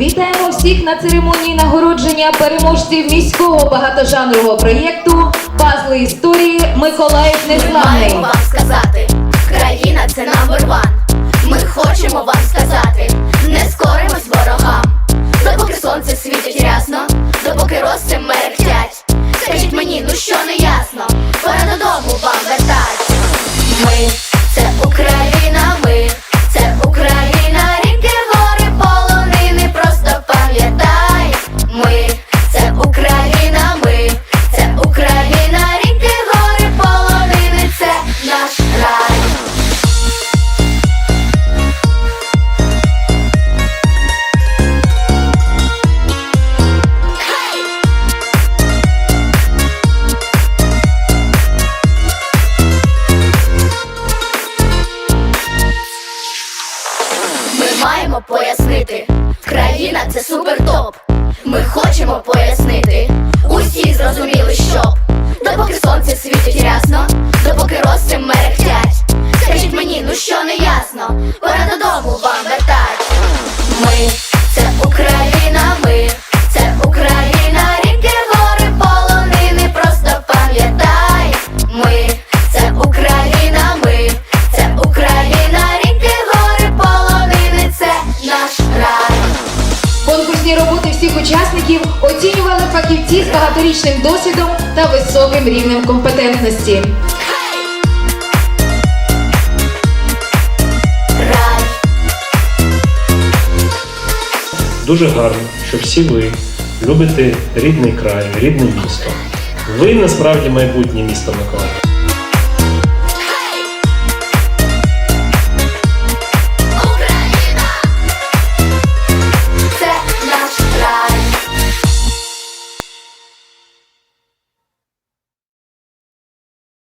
Вітаємо всіх на церемонії нагородження переможців міського багатожанрового проєкту Пазли історії Миколаїв Незламний. Маємо вам сказати, країна це number one Ми хочемо вам сказати, не скоримось ворогам. Допоки сонце світить рясно, допоки роси мерехтять. Скажіть мені, ну що не ясно, пора додому вам вертать. Ми маємо пояснити, країна це супер топ. Ми хочемо пояснити, Конкурсні роботи всіх учасників оцінювали фахівці з багаторічним досвідом та високим рівнем компетентності. Дуже гарно, що всі ви любите рідний край, рідне місто. Ви насправді майбутнє місто Миколаїв.